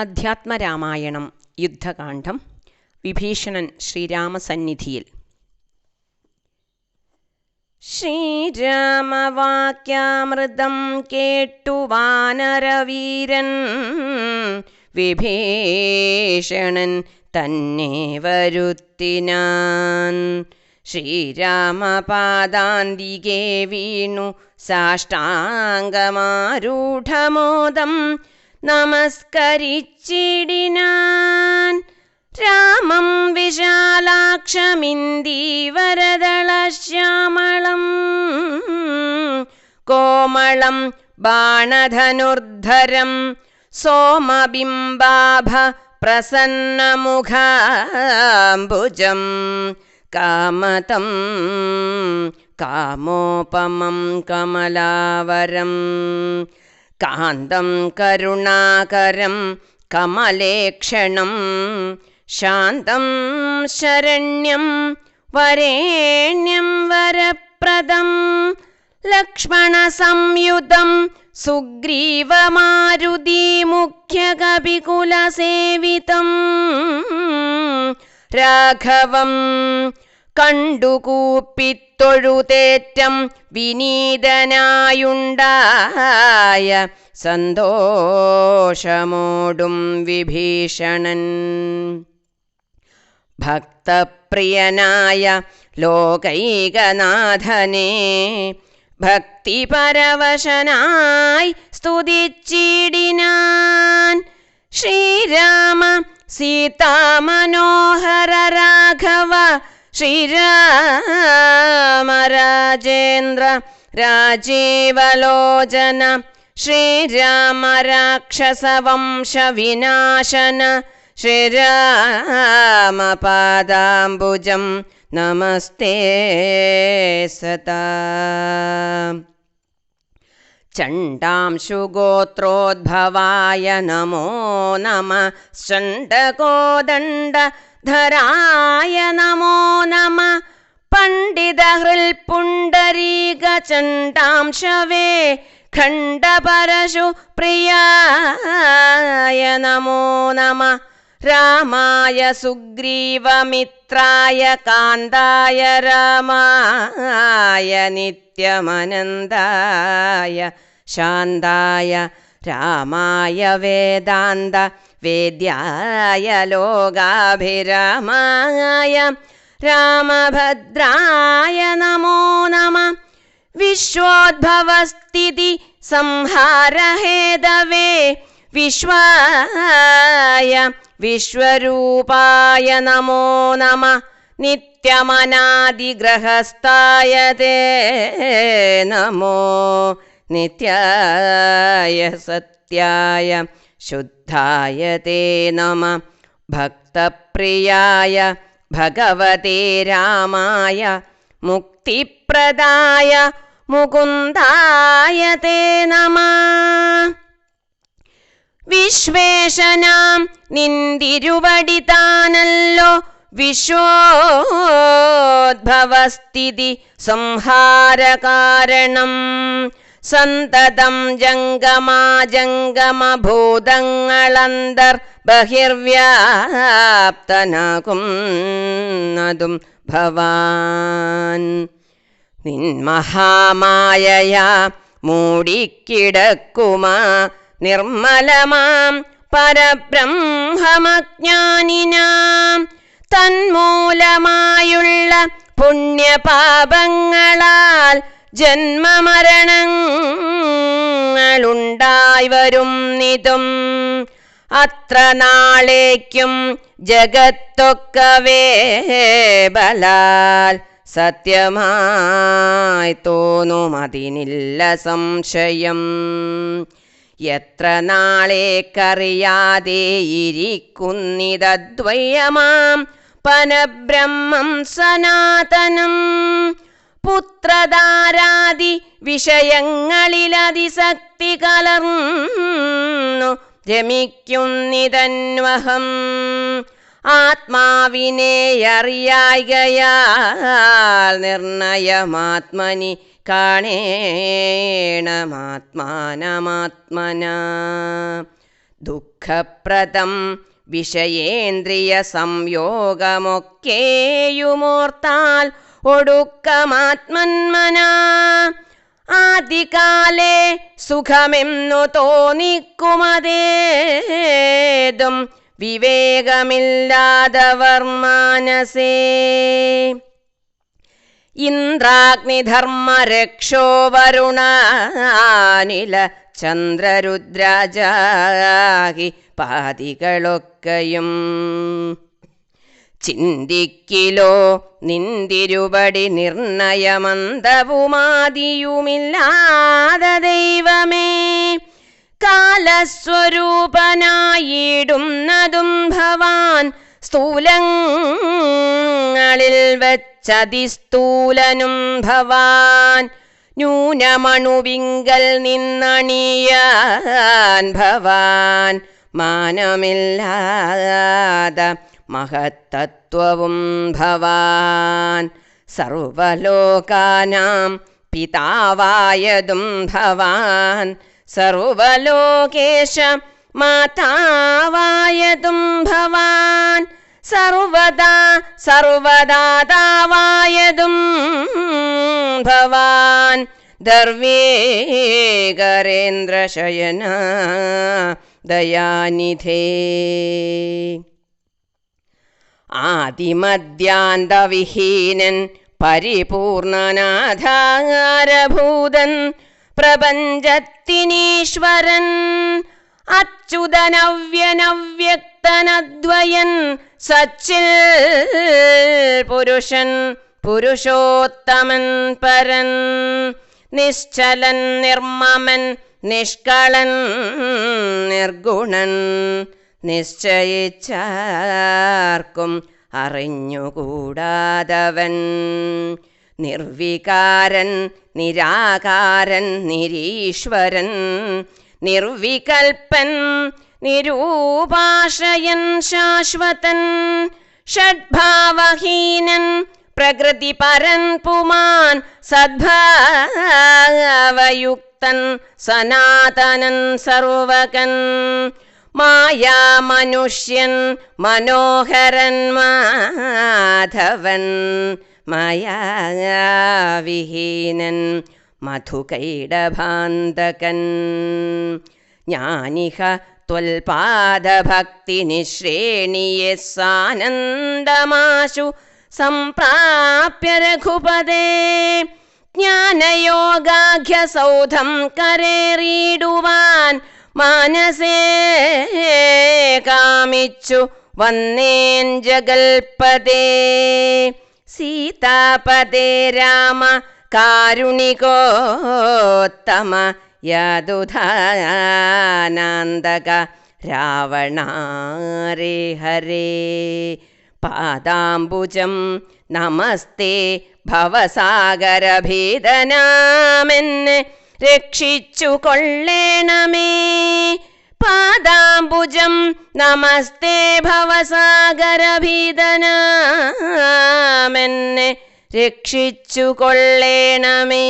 അധ്യാത്മരാമായണം യുദ്ധകാന്ഡം വിഭീഷണൻ ശ്രീരാമസന്നിധിയിൽ. ശ്രീരാമവാക്യാമൃതം കേട്ടു വാനരവീരൻ വിഭീഷണൻ തന്നെ വരുത്തിനാൻ. ശ്രീരാമപാദാന്തികേ വീണു സാഷ്ടാംഗമാരൂഢമോദം नमस्करिचिडिनान् रामम् विशालाक्षमिन्दि वरदळ श्यामळम् कोमलम् बाणधनुर्धरम् सोमबिम्बाभ प्रसन्नमुघाम्बुजम् कामतं कामोपमं कमलावरम् കാന്തം കരുണാകരം കമലേക്ഷണം ശാന്തം ശരണ്യം വരേണ്യം വരപ്രദം ലക്ഷ്മണസംയുതം സുഗ്രീവമാരുതി മുഖ്യകവികുലസേവിതം രാഘവം കണ്ടുകൂപ്പിത്തൊഴുതേറ്റം വിനീതനായുണ്ടായ സന്തോഷമോടും വിഭീഷണൻ. ഭക്തപ്രിയനായ ലോകൈകനാഥനെ ഭക്തിപരവശനായി സ്തുതിച്ചിടിനാൻ ശ്രീരാമ സീതാമനോഹര രാഘവ श्रीरामराजेन्द्र राजीवलोचन श्रीरामराक्षसवंशविनाशन श्रीरामपादाम्बुजं नमस्ते सता चण्डांशुगोत्रोद्भवाय नमो नमः चण्डकोदण्ड നമോ നമ നമോ. നമ പണ്ഡിതഹൃൽപുണ്ടരീക ചണ്ഡാംശവേ. ഖണ്ഡപരശു പ്രിയായ നമോ നമ. രാമായ സുഗ്രീവമിത്രായ കാന്തായ രാമായ നിത്യമനന്തായ ശാന്തായ രാമായ വേദാന്ത വേദ്യായ ലോകാഭിരാമായ രാമഭദ്രായ നമോ നമ. വിശ്വോദ്ഭവസ്ഥിതി സംഹാരഹേതവേ. വിശ്വായ വിശ്വരൂപായ നമോ നമ. നിത്യമനാദിഗ്രഹസ്ഥായ തേ നമോ. നിത്യായ സത്യായ ശുദ്ധായ തേ നമ ഭക്തപ്രിയായ ഭഗവതേ രാമായ മുക്തിപ്രദായ മുകുന്ദായ തേ നമ വിശ്വേഷനാം നിന്തിരുവടിതാനല്ലോ വിശ്വോദ്ഭവസ്ഥിതി സംഹാരകാരണം സന്തതം ജംഗമാജംഗമഭൂതങ്ങളന്തർ ബഹിർവ്യാപ്തനാകുന്നതും ഭവാൻ. നിന്മഹാമായയാ മൂടിക്കിടക്കുമാ നിർമ്മലമാം പരബ്രഹ്മജ്ഞാനിനാം തന്മൂലമായുള്ള പുണ്യപാപങ്ങളാൽ ജന്മമരണങ്ങളുണ്ടായി വരും നിതും. അത്ര നാളേക്കും ജഗത്തൊക്കവേ ബലാൽ സത്യമായി തോന്നും അതിനില്ല സംശയം. എത്ര നാളേക്കറിയാതെ ഇരിക്കുന്നിതദ്വയമാം പനബ്രഹ്മം സനാതനം. പുത്രധാരാദി വിഷയങ്ങളിലതിശക്തി കലർന്നു രമിക്കുന്നിതന്വഹം. ആത്മാവിനെ അറിയായികയാൽ നിർണയമാത്മനി കാണേണമാത്മാനമാത്മന. ദുഃഖപ്രദം വിഷയേന്ദ്രിയ സംയോഗമൊക്കെയുമോർത്താൽ ഒടുക്കമാത്മന്മനാ. ആദികാലേ സുഖമെന്നു തോന്നിക്കുമതേതും വിവേകമില്ലാതവർ മാനസേ ഇന്ദ്രാഗ്നിധർമ്മരക്ഷോ വരുണാനില ചന്ദ്രരുദ്രാജാഹി പാതികളൊക്കെയും ചിന്തിക്കിലോ നിന്തിരുപടി നിർണയമന്തവുമാതിയുമില്ലാതെ ദൈവമേ കാലസ്വരൂപനായിടുന്നതും ഭവാൻ സ്ഥൂലങ്ങളിൽ വച്ചതിസ്ഥൂലനും ഭവാൻ ന്യൂനമണുവിങ്കൽ നിന്നണിയാൻ ഭവാൻ മാനമില്ലാത महत्तत्त्वं भवान् सर्वलोकानां पिता वायदुं भवान् सर्वलोकेश माता वायदुं भवान् सर्वदा सर्वदादा वायदुं भवान् दर्वेगरेन्द्रशयना दयानिधे ആദിമദ്യാന്തവിഹീനൻ പരിപൂർണനാധാരഭൂതൻ പ്രപഞ്ചത്തിനീശ്വരൻ അച്യുതനവ്യനവ്യക്തനദ്വയൻ സച്ചിൽ പുരുഷൻ പുരുഷോത്തമൻ പരൻ നിശ്ചലൻ നിർമ്മമൻ നിഷ്കളൻ നിർഗുണൻ. നിശ്ചയിച്ചാർക്കും അറിഞ്ഞുകൂടാതവൻ. നിർവികാരൻ നിരാകാരൻ നിരീശ്വരൻ. നിർവികൽപ്പൻ നിരൂപാശ്രയൻ ശാശ്വതൻ. ഷഡ്ഭാവഹീനൻ പ്രകൃതി പരൻ പുമാൻ സദ്ഭാവയുക്തൻ സനാതനൻ സർവകൻ മായാമനുഷ്യൻ മനോഹരൻ മാധവൻ മായാവിഹീനൻ മധുകൈടഭാന്തകൻ. ജ്ഞാനിഹ നിശ്രേണിയെ സാനന്ദമാശു സംപ്രാപ്യ രഘുപദേ ജ്ഞാനയോഗാഖ്യസൗധം കരേറിയിടുവാൻ മാനസേ കാമിച്ചു വന്നേൻ ജഗൽപദേ സീതാപദേ രാമ കാരുണികോത്തമ യദുധാനന്ദക രാവണാരേ ഹരേ. പാദാംബുജം നമസ്തേ ഭവസാഗരഭേദനാമെന്ന് രക്ഷിച്ചു കൊള്ളേണമേ പാദാംബുജം നമസ്തേ ഭവസാഗരഭീതനാമെന്നെ രക്ഷിച്ചു കൊള്ളേണമേ